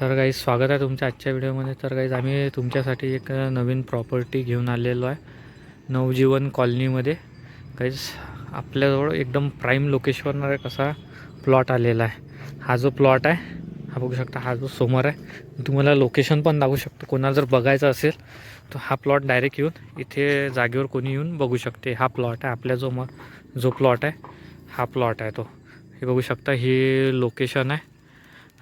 तर काही स्वागत आहे तुमच्या आजच्या व्हिडिओमध्ये. तर काहीच आम्ही तुमच्यासाठी एक नवीन प्रॉपर्टी घेऊन आलेलो आहे. नवजीवन कॉलनीमध्ये. काहीच आपल्याजवळ एकदम प्राईम लोकेशनवर कसा प्लॉट आलेला आहे. हा जो प्लॉट आहे हा बघू शकता हा जो समोर आहे. तुम्हाला लोकेशन पण दाखवू शकतो. कोणाला जर बघायचं असेल तर हा प्लॉट डायरेक्ट येऊन इथे जागेवर कोणी येऊन बघू शकते. हा प्लॉट आहे आपल्या जो मग जो प्लॉट आहे हा प्लॉट आहे तो. हे बघू शकता ही लोकेशन आहे.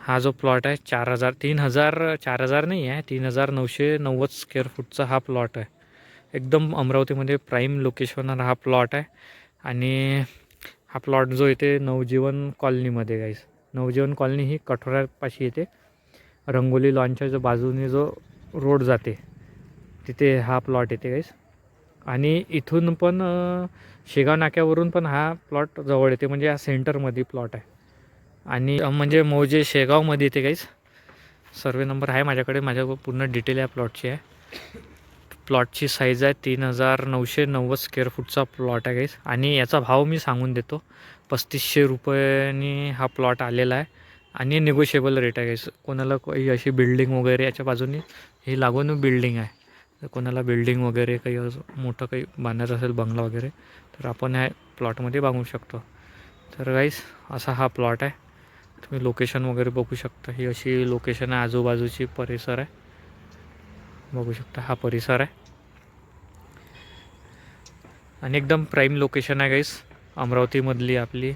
हा जो प्लॉट आहे चार हजार तीन हजार चार हजार नाही आहे तीन हजार नऊशे नव्वद स्क्वेअर फूटचा हा प्लॉट आहे. एकदम अमरावतीमध्ये प्राईम लोकेशनवर हा प्लॉट आहे. आणि हा प्लॉट जो येते नवजीवन कॉलनीमध्ये गाईस नवजीवन कॉलनी ही कठोऱ्यापाशी येते. रंगोली लॉनच्या जो बाजूने जो रोड जाते तिथे हा प्लॉट येते गाईस आणि इथून पण शेगाव नाक्यावरून पण हा प्लॉट जवळ येते. म्हणजे हा सेंटरमध्ये प्लॉट आहे. आणि म्हणजे मौजे शेगावमध्ये येते काहीच सर्वे नंबर आहे माझ्याकडे माझ्या पूर्ण डिटेल या प्लॉटची आहे. प्लॉटची साईज आहे तीन हजार नऊशे नव्वद स्क्वेअर फूटचा प्लॉट आहे काहीच आणि याचा भाव मी सांगून देतो पस्तीसशे रुपयांनी हा प्लॉट आलेला आहे. आणि निगोशिएबल रेट आहे काहीच कोणाला काही अशी बिल्डिंग वगैरे याच्या बाजूने ही लागून बिल्डिंग आहे. तर कोणाला बिल्डिंग वगैरे काही असं मोठं काही बांधायचं असेल बंगला वगैरे तर आपण ह्या प्लॉटमध्ये बांधू शकतो. तर गाईस असा हा प्लॉट आहे. तुम्ही लोकेशन वगैरे बघू शकता. ही अशी लोकेशन आहे आजूबाजूची परिसर आहे. बघू शकता हा परिसर आहे. आणि एकदम प्राईम लोकेशन आहे गाईस अमरावतीमधली आपली.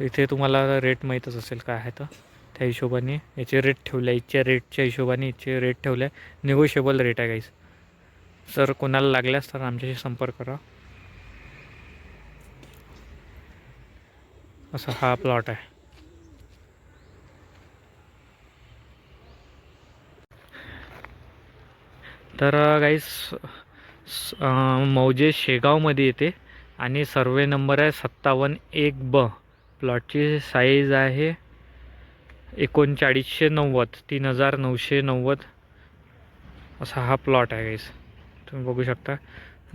इथे तुम्हाला रेट माहीतच असेल काय आहे तर. त्या हिशोबाने याचे रेट ठेवले इथच्या रेटच्या हिशोबाने इथचे रेट ठेवले. निगोशिएबल रेट आहे गाईस सर कोणाला लागल्यास तर आमच्याशी संपर्क करा. असा हा प्लॉट आहे. तर गाईस मौजे शेगावमध्ये येते आणि सर्वे नंबर आहे सत्तावन्न एक ब. प्लॉटची साईज आहे एकोणचाळीसशे नव्वद तीन हजार नऊशे नव्वद. असा हा प्लॉट आहे गाईस तुम्ही बघू शकता.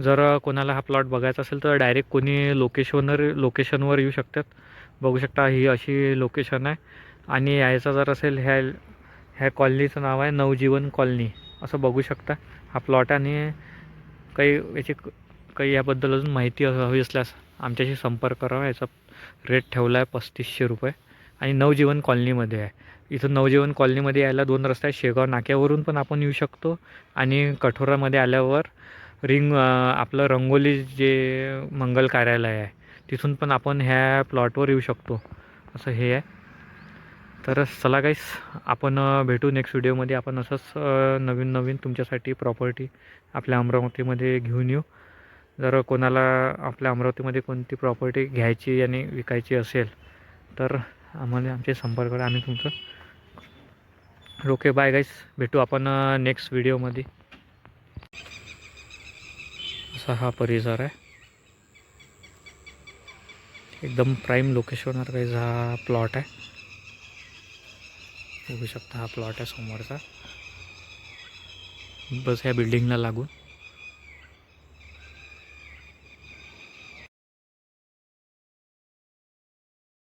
जर कोणाला हा प्लॉट बघायचा असेल तर डायरेक्ट कोणी लोकेशनवर लोकेशनवर येऊ शकतात. बघू शकता ही अशी लोकेशन आहे. आणि यायचं जर असेल ह्या ह्या कॉलनीचं नाव आहे नवजीवन कॉलनी असं बघू शकता. हा प्लॉट आणि काही याची क- काही याबद्दल अजून माहिती हवी असल्यास आमच्याशी संपर्क करावा याचा रेट ठेवला आहे पस्तीसशे रुपये. आणि नवजीवन कॉलनीमध्ये आहे. इथं नवजीवन कॉलनीमध्ये यायला दोन रस्ते आहेत. शेगाव नाक्यावरून पण आपण येऊ शकतो. आणि कठोरामध्ये आल्यावर रिंग आपलं रंगोली जे मंगल कार्यालय आहे तिथून पण आपण ह्या प्लॉटवर येऊ शकतो. असं हे आहे. तर चला गाईस आपण भेटू नेक्स्ट व्हिडिओमध्ये आपण असंच नवीन नवीन तुमच्यासाठी प्रॉपर्टी आपल्या अमरावतीमध्ये घेऊन येऊ. जर कोणाला आपल्या अमरावतीमध्ये कोणती प्रॉपर्टी घ्यायची आणि विकायची असेल तर आम्हाला आमचे संपर्क करा. आम्ही तुमचं ओके बाय गाईस भेटू आपण नेक्स्ट व्हिडिओमध्ये असा हा परिसर आहे. एकदम प्राईम लोकेशनवर काही हा प्लॉट आहे. बघू शकता हा प्लॉट आहे समोरचा. बस ह्या बिल्डिंगला लागून.